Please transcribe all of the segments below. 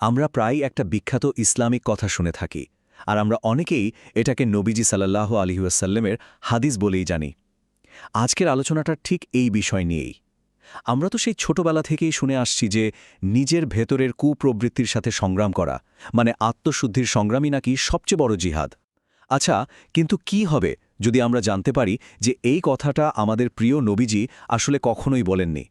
আমরা প্রায় একটা বিখ্যাত ইসলামিক কথা শুনে থাকি, আর আমরা অনেকেই এটাকে নবীজি সাল্লাহ আলহিউসাল্লামের হাদিস বলেই জানি। আজকের আলোচনাটা ঠিক এই বিষয় নিয়েই। আমরা তো সেই ছোটবেলা থেকেই শুনে আসছি যে নিজের ভেতরের কুপ্রবৃত্তির সাথে সংগ্রাম করা মানে আত্মশুদ্ধির সংগ্রামই নাকি সবচেয়ে বড় জিহাদ। আচ্ছা কিন্তু কি হবে যদি আমরা জানতে পারি যে এই কথাটা আমাদের প্রিয় নবীজি আসলে কখনোই বলেননি?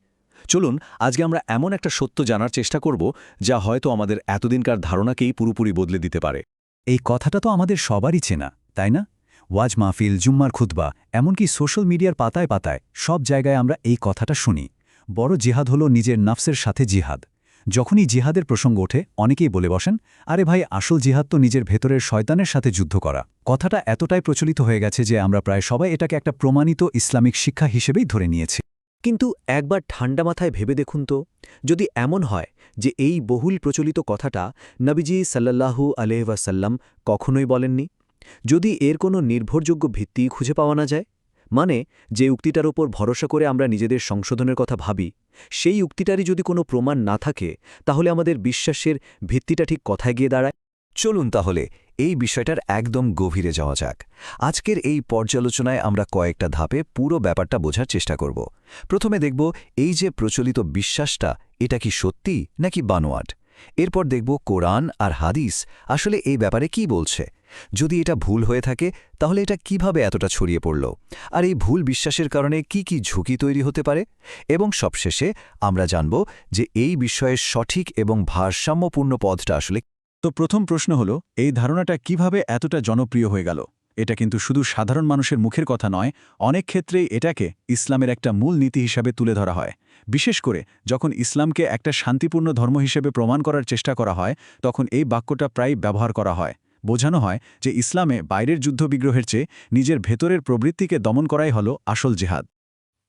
চলুন, আজকে আমরা এমন একটা সত্য জানার চেষ্টা করব, যা হয়তো আমাদের এতদিনকার ধারণাকেই পুরোপুরি বদলে দিতে পারে। এই কথাটা তো আমাদের সবারই চেনা, তাই না? ওয়াজ মাহফিল, জুম্মার খুতবা, এমনকি সোশ্যাল মিডিয়ার পাতায় পাতায় সব জায়গায় আমরা এই কথাটা শুনি। বড় জিহাদ হলো নিজের নাফসের সাথে জিহাদ। যখনই জিহাদের প্রসঙ্গ ওঠে, অনেকেই বলে বসেন, আরে ভাই, আসল জিহাদ তো নিজের ভেতরের শয়তানের সাথে যুদ্ধ করা। কথাটা এতটাই প্রচলিত হয়ে গেছে যে আমরা প্রায় সবাই এটাকে একটা প্রমাণিত ইসলামিক শিক্ষা হিসেবেই ধরে নিয়েছি। কিন্তু একবার ঠান্ডা মাথায় ভেবে দেখুন তো, যদি এমন হয় যে এই বহুল প্রচলিত কথাটা নবীজি সাল্লাল্লাহু আলহাসাল্লাম কখনোই বলেননি? যদি এর কোনো নির্ভরযোগ্য ভিত্তি খুঁজে পাওয়া না যায়? মানে যে উক্তিটার ওপর ভরসা করে আমরা নিজেদের সংশোধনের কথা ভাবি, সেই উক্তিটারই যদি কোনো প্রমাণ না থাকে, তাহলে আমাদের বিশ্বাসের ভিত্তিটা ঠিক কথায় গিয়ে দাঁড়ায়? চলুন তাহলে এই বিষয়টার একদম গভীরে যাওয়া যাক। আজকের এই পর্যালোচনায় আমরা কয়েকটা ধাপে পুরো ব্যাপারটা বোঝার চেষ্টা করব। প্রথমে দেখব এই যে প্রচলিত বিশ্বাসটা, এটা কি সত্যি নাকি বানোয়াট? এরপর দেখব কোরআন আর হাদিস আসলে এই ব্যাপারে কি বলছে। যদি এটা ভুল হয়ে থাকে, তাহলে এটা কীভাবে এতটা ছড়িয়ে পড়ল? আর এই ভুল বিশ্বাসের কারণে কি কি ঝুঁকি তৈরি হতে পারে? এবং সবশেষে আমরা জানব যে এই বিষয়ের সঠিক এবং ভারসাম্যপূর্ণ পদটা আসলে তো প্রথম প্রশ্ন হল, এই ধারণাটা কীভাবে এতটা জনপ্রিয় হয়ে গেল? এটা কিন্তু শুধু সাধারণ মানুষের মুখের কথা নয়, অনেক ক্ষেত্রেই এটাকে ইসলামের একটা মূল নীতি হিসাবে তুলে ধরা হয়। বিশেষ করে যখন ইসলামকে একটা শান্তিপূর্ণ ধর্ম হিসেবে প্রমাণ করার চেষ্টা করা হয়, তখন এই বাক্যটা প্রায় ব্যবহার করা হয়। বোঝানো হয় যে ইসলামে বাইরের যুদ্ধবিগ্রহের চেয়ে নিজের ভেতরের প্রবৃত্তিকে দমন করাই হল আসল জেহাদ।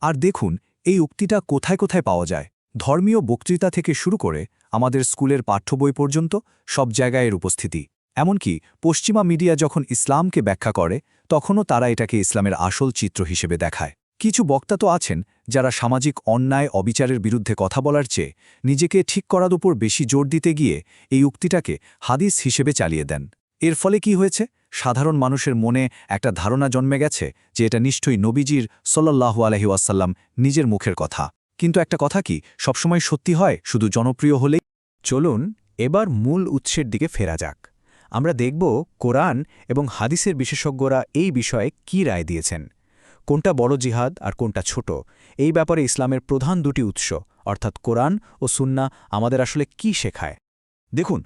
আর দেখুন, এই উক্তিটা কোথায় কোথায় পাওয়া যায়। ধর্মীয় বক্তৃতা থেকে শুরু করে আমাদের স্কুলের পাঠ্য বই পর্যন্ত সব জায়গায় এর উপস্থিতি। এমনকি পশ্চিমা মিডিয়া যখন ইসলামকে ব্যাখ্যা করে, তখনও তারা এটাকে ইসলামের আসল চিত্র হিসেবে দেখায়। কিছু বক্তা তো আছেন যারা সামাজিক অন্যায়, অবিচারের বিরুদ্ধে কথা বলার চেয়ে নিজেকে ঠিক করার উপর বেশি জোর দিতে গিয়ে এই উক্তিটাকে হাদিস হিসেবে চালিয়ে দেন। এর ফলে কি হয়েছে? সাধারণ মানুষের মনে একটা ধারণা জন্মে গেছে যে এটা নিশ্চয়ই নবীজির সল্লাহু আলহি ওয়াসাল্লাম নিজের মুখের কথা। কিন্তু একটা কথা কি, সবসময় সত্যি হয়, শুধু জনপ্রিয় হলেই? চলুন, এবার মূল উৎসের দিকে ফেরা যাক। আমরা দেখব কোরআন এবং হাদিসের বিশেষজ্ঞরা এই বিষয়ে কি রায় দিয়েছেন। কোনটা বড় জিহাদ আর কোনটা ছোট? এই ব্যাপারে ইসলামের প্রধান দুটি উৎস, অর্থাৎ কোরআন ও সুন্না, আমাদের আসলে কি শেখায়? দেখুন,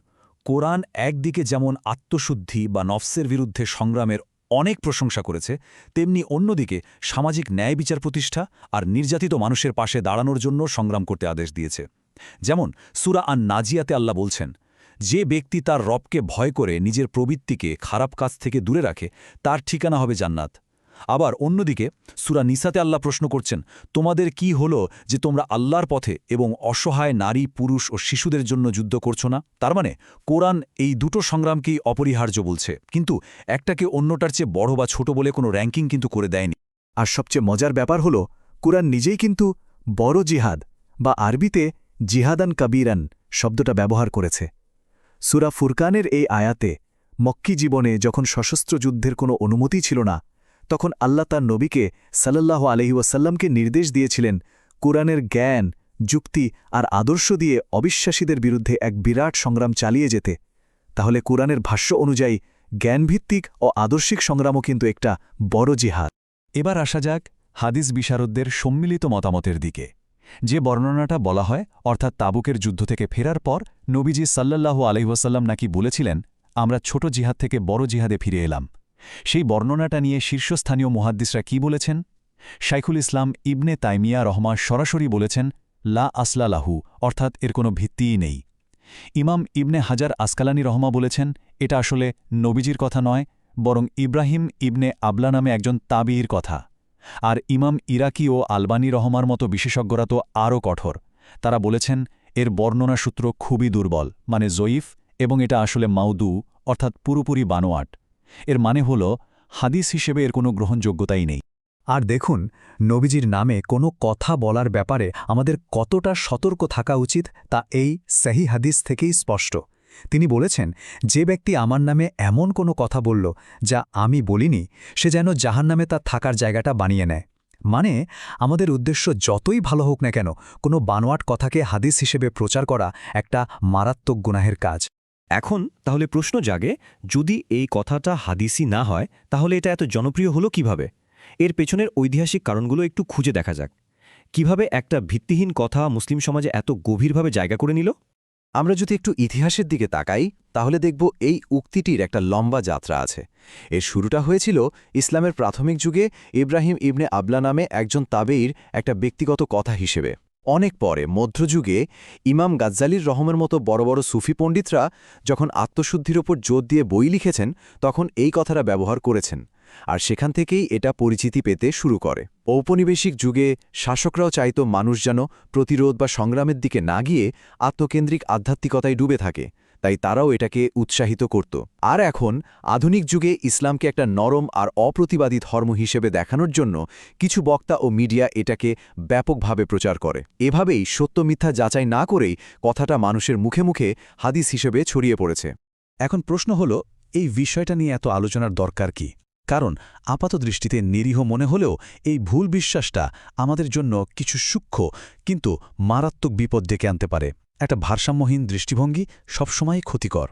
কোরআন একদিকে যেমন আত্মশুদ্ধি বা নফসের বিরুদ্ধে সংগ্রামের অনেক প্রশংসা করেছে, তেমনি অন্যদিকে সামাজিক ন্যায় বিচার প্রতিষ্ঠা আর নির্যাতিত মানুষের পাশে দাঁড়ানোর জন্য সংগ্রাম করতে আদেশ দিয়েছে। যেমন সুরা আন নাজিয়াতে আল্লাহ বলছেন, যে ব্যক্তি তার রবকে ভয় করে নিজের প্রবৃত্তিকে খারাপ কাজ থেকে দূরে রাখে, তার ঠিকানা হবে জান্নাত। আবার অন্যদিকে, সুরা নিসাতে আল্লাহ প্রশ্ন করছেন, তোমাদের কি হলো যে তোমরা আল্লাহর পথে এবং অসহায় নারী, পুরুষ ও শিশুদের জন্য যুদ্ধ করছ না? তার মানে কোরআন এই দুটো সংগ্রামকেই অপরিহার্য বলছে, কিন্তু একটাকে অন্যটার চেয়ে বড় বা ছোট বলে কোনো র্যাঙ্কিং কিন্তু করে দেয়নি। আর সবচেয়ে মজার ব্যাপার হল, কুরআন নিজেই কিন্তু বড় জিহাদ বা আরবিতে জিহাদান কাবিরান শব্দটা ব্যবহার করেছে। সুরা ফুরকানের এই আয়াতে মক্কি জীবনে যখন সশস্ত্র যুদ্ধের কোনো অনুমতি ছিল না তখন আল্লাহ তার নবীকে সাল্লাহ আলহিউসাল্লামকে নির্দেশ দিয়েছিলেন, কোরআনের জ্ঞান, যুক্তি আর আদর্শ দিয়ে অবিশ্বাসীদের বিরুদ্ধে এক বিরাট সংগ্রাম চালিয়ে যেতে। তাহলে কোরআনের ভাষ্য অনুযায়ী জ্ঞানভিত্তিক ও আদর্শিক সংগ্রামও কিন্তু একটা বড় জিহাদ। এবার আসা যাক হাদিস বিশারদদের সম্মিলিত মতামতের দিকে। যে বর্ণনাটা বলা হয়, অর্থাৎ তাবুকের যুদ্ধ থেকে ফেরার পর নবীজি সাল্লাল্লাহু আলহিহাসাল্লাম নাকি বলেছিলেন, আমরা ছোট জিহাদ থেকে বড় জিহাদে ফিরে এলাম। সেই বর্ণনাটা নিয়ে শীর্ষস্থানীয় মুহাদ্দিসরা কি বলেছেন? শাইখুল ইসলাম ইবনে তাইমিয়া রহমা সরাসরি বলেছেন, লা আসলা লাহু, অর্থাৎ এর কোনো ভিত্তিই নেই। ইমাম ইবনে হাজার আসকালানি রহমা বলেছেন, এটা আসলে নবীজির কথা নয়, বরং ইব্রাহিম ইবনে আবলা নামে একজন তাবির কথা। আর ইমাম ইরাকি ও আলবানি রহমার মতো বিশেষজ্ঞরা তো আরও কঠোর। তারা বলেছেন, এর বর্ণনা সূত্র খুবই দুর্বল মানে জয়ীফ, এবং এটা আসলে মাউদু, অর্থাৎ পুরোপুরি বানোয়াট। এর মানে হল, হাদিস হিসেবে এর কোনো গ্রহণযোগ্যতাই নেই। আর দেখুন, নবীজির নামে কোনো কথা বলার ব্যাপারে আমাদের কতটা সতর্ক থাকা উচিত তা এই সেহি হাদিস থেকেই স্পষ্ট। তিনি বলেছেন, যে ব্যক্তি আমার নামে এমন কোনো কথা বলল, যা আমি বলিনি, সে যেন জাহান নামে তার থাকার জায়গাটা বানিয়ে নেয়। মানে আমাদের উদ্দেশ্য যতই ভালো হোক না কেন, কোনো বানোয়াট কথাকে হাদিস হিসেবে প্রচার করা একটা মারাত্মক গুনাহের কাজ। এখন তাহলে প্রশ্ন জাগে, যদি এই কথাটা হাদিসি না হয়, তাহলে এটা এত জনপ্রিয় হলো কীভাবে? এর পেছনের ঐতিহাসিক কারণগুলো একটু খুঁজে দেখা যাক। কীভাবে একটা ভিত্তিহীন কথা মুসলিম সমাজে এত গভীরভাবে জায়গা করে নিল? আমরা যদি একটু ইতিহাসের দিকে তাকাই, তাহলে দেখব এই উক্তিটির একটা লম্বা যাত্রা আছে। এর শুরুটা হয়েছিল ইসলামের প্রাথমিক যুগে ইব্রাহিম ইবনে আবলা নামে একজন তাবেইর একটা ব্যক্তিগত কথা হিসেবে। অনেক পরে মধ্যযুগে ইমাম গাজ্জালির রহমের মতো বড় বড় সুফি পণ্ডিতরা যখন আত্মশুদ্ধির ওপর জোর দিয়ে বই লিখেছেন, তখন এই কথাটা ব্যবহার করেছেন। আর সেখান থেকেই এটা পরিচিতি পেতে শুরু করে। ঔপনিবেশিক যুগে শাসকরাও চাইত মানুষ যেন প্রতিরোধ বা সংগ্রামের দিকে না গিয়ে আত্মকেন্দ্রিক আধ্যাত্মিকতায় ডুবে থাকে। তাই তারাও এটাকে উৎসাহিত করত। আর এখন, আধুনিক যুগে ইসলামকে একটা নরম আর অপ্রতিবাদী ধর্ম হিসেবে দেখানোর জন্য কিছু বক্তা ও মিডিয়া এটাকে ব্যাপকভাবে প্রচার করে। এভাবেই সত্য মিথ্যা যাচাই না করেই কথাটা মানুষের মুখে মুখে হাদিস হিসেবে ছড়িয়ে পড়েছে। এখন প্রশ্ন হল, এই বিষয়টা নিয়ে এত আলোচনার দরকার কি? কারণ আপাত দৃষ্টিতে নিরীহ মনে হলেও এই ভুল বিশ্বাসটা আমাদের জন্য কিছু সূক্ষ্ম কিন্তু মারাত্মক বিপদ ডেকে আনতে পারে। একটা ভারসাম্যহীন দৃষ্টিভঙ্গি সবসময় ক্ষতিকর।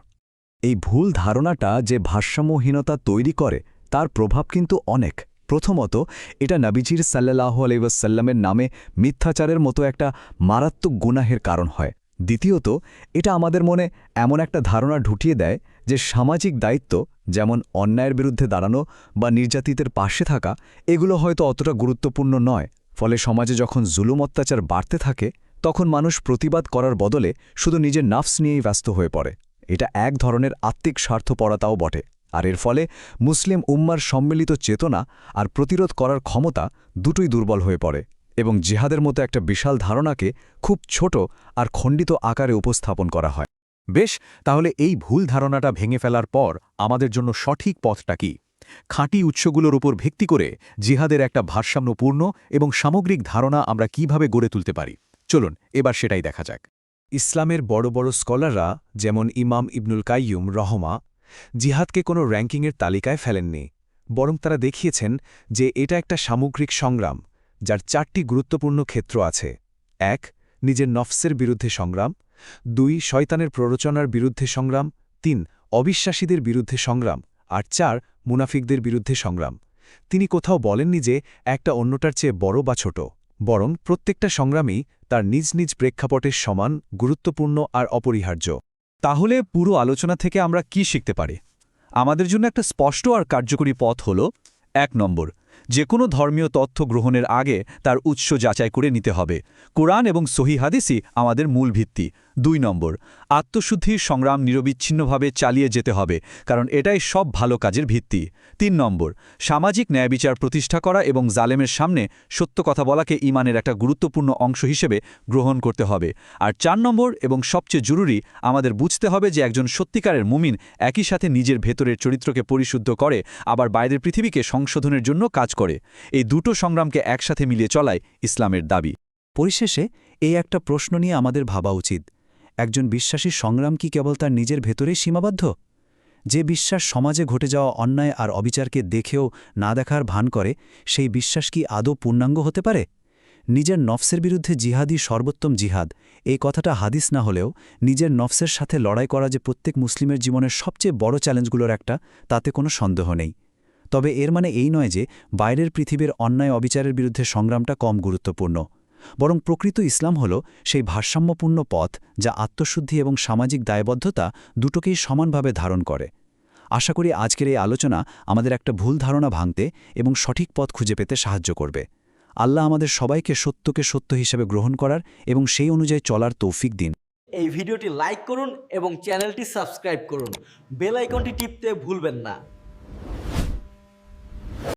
এই ভুল ধারণাটা যে ভারসাম্যহীনতা তৈরি করে, তার প্রভাব কিন্তু অনেক। প্রথমত, এটা নাবিজির সাল্লাহ আলাইসাল্লামের নামে মিথ্যাচারের মতো একটা মারাত্মক গুনাহের কারণ হয়। দ্বিতীয়ত, এটা আমাদের মনে এমন একটা ধারণা ঢুটিয়ে দেয় যে সামাজিক দায়িত্ব, যেমন অন্যায়ের বিরুদ্ধে দাঁড়ানো বা নির্যাতিতের পাশে থাকা, এগুলো হয়তো অতটা গুরুত্বপূর্ণ নয়। ফলে সমাজে যখন জুলুম অত্যাচার বাড়তে থাকে তখন মানুষ প্রতিবাদ করার বদলে শুধু নিজের নাফস নিয়েই ব্যস্ত হয়ে পড়ে। এটা এক ধরনের আত্মিক স্বার্থপরতাও বটে। আর এর ফলে মুসলিম উম্মার সম্মিলিত চেতনা আর প্রতিরোধ করার ক্ষমতা দুটোই দুর্বল হয়ে পড়ে এবং জিহাদের মতো একটা বিশাল ধারণাকে খুব ছোট আর খণ্ডিত আকারে উপস্থাপন করা হয়। বেশ, তাহলে এই ভুল ধারণাটা ভেঙে ফেলার পর আমাদের জন্য সঠিক পথটা কি? খাঁটি উৎসগুলোর উপর ভিত্তি করে জিহাদের একটা ভারসাম্যপূর্ণ এবং সামগ্রিক ধারণা আমরা কীভাবে গড়ে তুলতে পারি? চলুন, এবার সেটাই দেখা যাক। ইসলামের বড় বড় স্কলাররা, যেমন ইমাম ইবনুল কাইয়ুম, রহমা, জিহাদকে কোনো র্যাঙ্কিংয়ের তালিকায় ফেলেননি, বরং তারা দেখিয়েছেন যে এটা একটা সামগ্রিক সংগ্রাম, যার চারটি গুরুত্বপূর্ণ ক্ষেত্র আছে। এক, নিজের নফসের বিরুদ্ধে সংগ্রাম। দুই, শয়তানের প্ররোচনার বিরুদ্ধে সংগ্রাম। তিন, অবিশ্বাসীদের বিরুদ্ধে সংগ্রাম। আর চার, মুনাফিকদের বিরুদ্ধে সংগ্রাম। তিনি কোথাও বলেননি যে একটা অন্যটার চেয়ে বড় বা ছোট। বরং প্রত্যেকটা সংগ্রামই তার নিজ নিজ প্রেক্ষাপটের সমান, গুরুত্বপূর্ণ আর অপরিহার্য। তাহলে পুরো আলোচনা থেকে আমরা কি শিখতে পারি? আমাদের জন্য একটা স্পষ্ট আর কার্যকরী পথ হল এক নম্বর যে কোনো ধর্মীয় তথ্য গ্রহণের আগে তার উৎস যাচাই করে নিতে হবে। কোরআন এবং সহি হাদিসই আমাদের মূল ভিত্তি। দুই নম্বর আত্মশুদ্ধির সংগ্রাম নিরবিচ্ছিন্নভাবে চালিয়ে যেতে হবে, কারণ এটাই সব ভালো কাজের ভিত্তি। তিন নম্বর, সামাজিক ন্যায়বিচার প্রতিষ্ঠা করা এবং জালেমের সামনে সত্য কথা বলাকে ইমানের একটা গুরুত্বপূর্ণ অংশ হিসেবে গ্রহণ করতে হবে। আর চার নম্বর এবং সবচেয়ে জরুরি, আমাদের বুঝতে হবে যে একজন সত্যিকারের মুমিন একই সাথে নিজের ভেতরের চরিত্রকে পরিশুদ্ধ করে, আবার বাইরের পৃথিবীকে সংশোধনের জন্য কাজ করে। এই দুটো সংগ্রামকে একসাথে মিলিয়ে চলায় ইসলামের দাবি। পরিশেষে, এই একটা প্রশ্ন নিয়ে আমাদের ভাবা উচিত। একজন বিশ্বাসী সংগ্রাম কি কেবল তার নিজের ভেতরেই সীমাবদ্ধ? যে বিশ্বাস সমাজে ঘটে যাওয়া অন্যায় আর অবিচারকে দেখেও না দেখার ভান করে, সেই বিশ্বাস কি আদৌ পূর্ণাঙ্গ হতে পারে? নিজের নফসের বিরুদ্ধে জিহাদি সর্বোত্তম জিহাদ, এই কথাটা হাদিস না হলেও নিজের নফসের সাথে লড়াই করা যে প্রত্যেক মুসলিমের জীবনের সবচেয়ে বড় চ্যালেঞ্জগুলোর একটা, তাতে কোনো সন্দেহ নেই। তবে এর মানে এই নয় যে বাইরের পৃথিবীর অন্যায় অবিচারের বিরুদ্ধে সংগ্রামটা কম গুরুত্বপূর্ণ। বরং প্রকৃত ইসলাম হল সেই ভারসাম্যপূর্ণ পথ যা আত্মশুদ্ধি এবং সামাজিক দায়বদ্ধতা দুটোকেই সমানভাবে ধারণ করে। আশা করি আজকের এই আলোচনা আমাদের একটা ভুল ধারণা ভাঙতে এবং সঠিক পথ খুঁজে পেতে সাহায্য করবে। আল্লাহ আমাদের সবাইকে সত্যকে সত্য হিসেবে গ্রহণ করার এবং সেই অনুযায়ী চলার তৌফিক দিন। এই ভিডিওটি লাইক করুন এবং চ্যানেলটি সাবস্ক্রাইব করুন। বেল আইকনটি টিপতে ভুলবেন না।